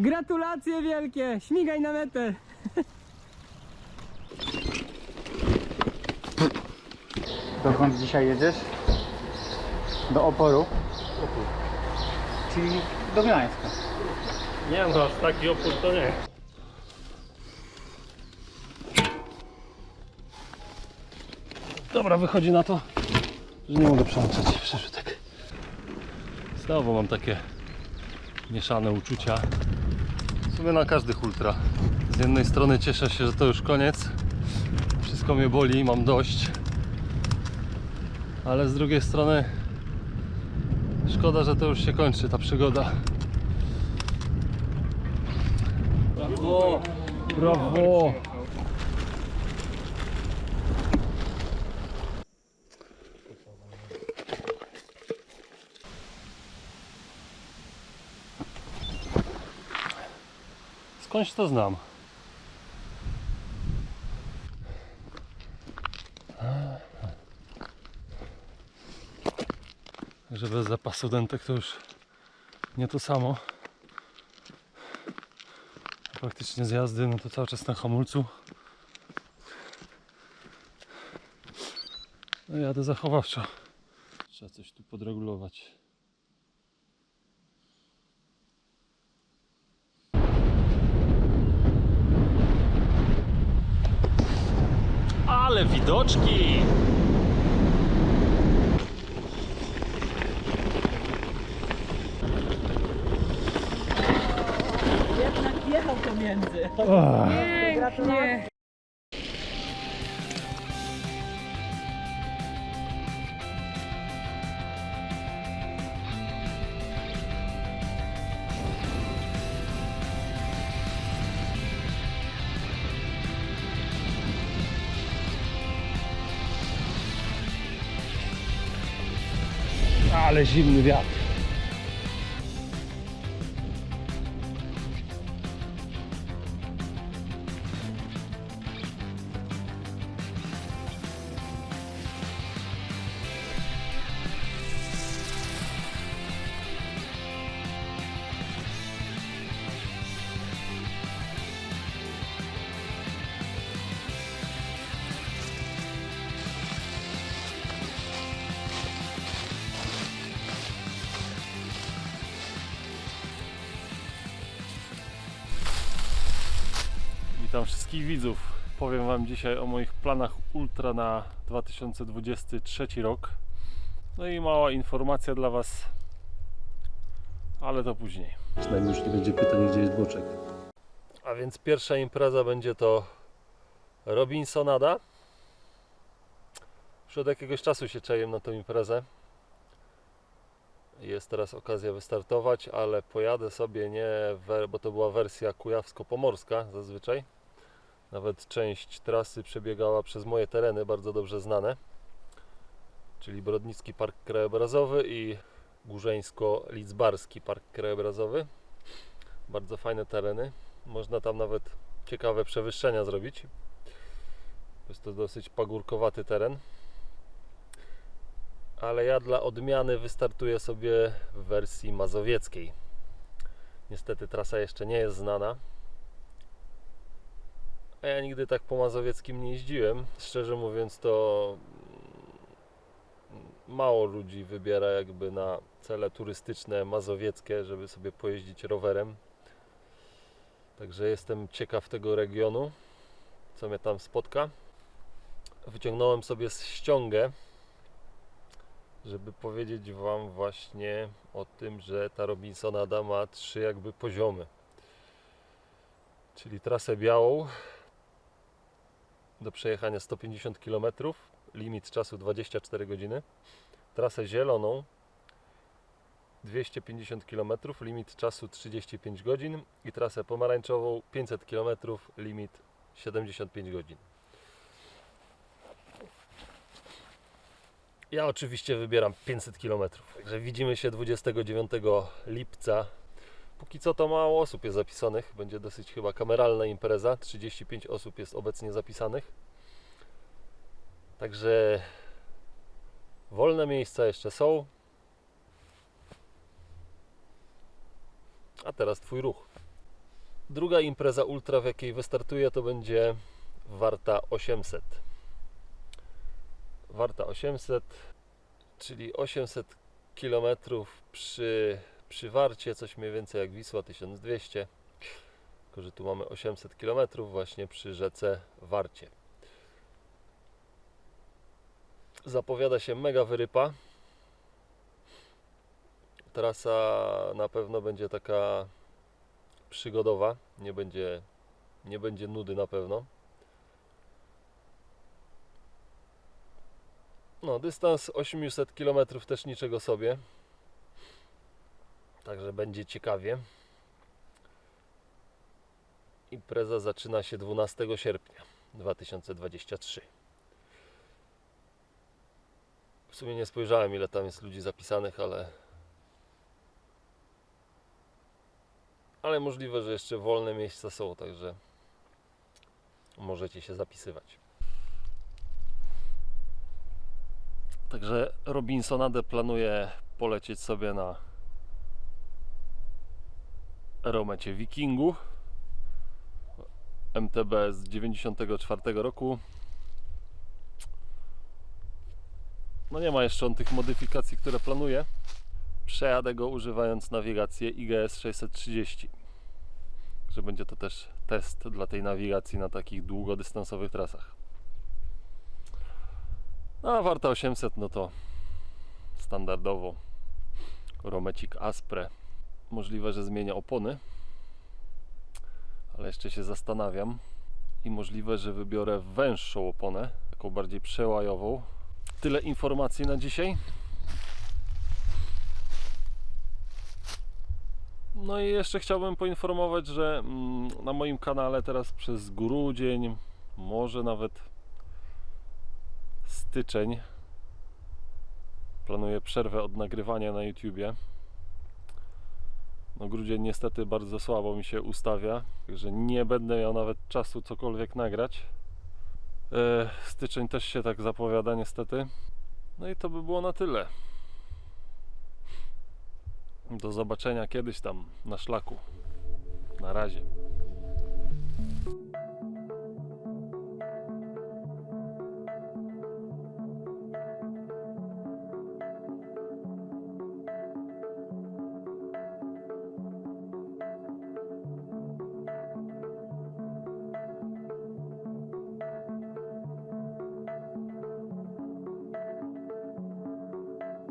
Gratulacje wielkie! Śmigaj na metę! Dokąd dzisiaj jedziesz? Do oporu? Czyli do Gdańska. Nie no, aż taki opór to nie. Dobra, wychodzi na to, że nie mogę przełączać przerzutek. Znowu mam takie mieszane uczucia. Sumie na każdych ultra. Z jednej strony cieszę się, że to już koniec. Wszystko mnie boli, mam dość. Ale z drugiej strony szkoda, że to już się kończy ta przygoda. Brawo! Brawo! Skądś to znam? Że bez zapasu dentek to już nie to samo. Praktycznie z jazdy, no to cały czas na hamulcu. No jadę zachowawczo. Trzeba coś tu podregulować. Ale widoczki! Jednak jechał pomiędzy. Pięknie. على جيب من بعض wszystkich widzów. Powiem Wam dzisiaj o moich planach ultra na 2023 rok. No i mała informacja dla Was, ale to później. Przynajmniej już nie będzie pytań, gdzie jest boczek. A więc pierwsza impreza będzie to Robinsonada. Już od jakiegoś czasu się czaję na tę imprezę. Jest teraz okazja wystartować, ale pojadę sobie nie, bo to była wersja kujawsko-pomorska zazwyczaj. Nawet część trasy przebiegała przez moje tereny, bardzo dobrze znane, czyli Brodnicki Park Krajobrazowy i Górzeńsko-Lidzbarski Park Krajobrazowy. Bardzo fajne tereny. Można tam nawet ciekawe przewyższenia zrobić. Jest to dosyć pagórkowaty teren ale ja dla odmiany wystartuję sobie w wersji mazowieckiej. Niestety trasa jeszcze nie jest znana. A ja nigdy tak po mazowieckim nie jeździłem. Szczerze mówiąc, to mało ludzi wybiera jakby na cele turystyczne mazowieckie, żeby sobie pojeździć rowerem. Także jestem ciekaw tego regionu, co mnie tam spotka. Wyciągnąłem sobie ściągę żeby powiedzieć Wam właśnie o tym, że ta Robinsonada ma trzy jakby poziomy. Czyli trasę białą do przejechania 150 km, limit czasu 24 godziny. Trasę zieloną 250 km, limit czasu 35 godzin i trasę pomarańczową 500 km, limit 75 godzin. Ja oczywiście wybieram 500 km. Także widzimy się 29 lipca. Póki co to mało osób jest zapisanych. Będzie dosyć chyba kameralna impreza. 35 osób jest obecnie zapisanych. Także wolne miejsca jeszcze są. A teraz Twój ruch. Druga impreza ultra, w jakiej wystartuję, to będzie Warta 800. Warta 800, czyli 800 km przy, przy Warcie, coś mniej więcej jak Wisła 1200. Tylko, że tu mamy 800 km właśnie przy rzece Warcie. Zapowiada się mega wyrypa. Trasa na pewno będzie taka przygodowa, nie będzie, nie będzie nudy na pewno. No, dystans 800 km też niczego sobie. Także będzie ciekawie. Impreza zaczyna się 12 sierpnia 2023. W sumie nie spojrzałem ile tam jest ludzi zapisanych, ale ale możliwe, że jeszcze wolne miejsca są, także możecie się zapisywać. Także Robinsonadę planuję polecieć sobie na Romecie Wikingu MTB z 94 roku. No nie ma jeszcze on tych modyfikacji, które planuję. Przejadę go używając nawigacji IGS 630. Że będzie to też test dla tej nawigacji na takich długodystansowych trasach. No, a warta 800 no to standardowo Romecik Aspre. Możliwe, że zmienia opony, ale jeszcze się zastanawiam. I możliwe, że wybiorę węższą oponę, taką bardziej przełajową. Tyle informacji na dzisiaj. No i jeszcze chciałbym poinformować, że mm, na moim kanale teraz przez grudzień, może nawet styczeń planuję przerwę od nagrywania na YouTubie. No grudzień niestety bardzo słabo mi się ustawia, także nie będę miał nawet czasu cokolwiek nagrać. E, styczeń też się tak zapowiada niestety. No i to by było na tyle. Do zobaczenia kiedyś tam na szlaku. Na razie.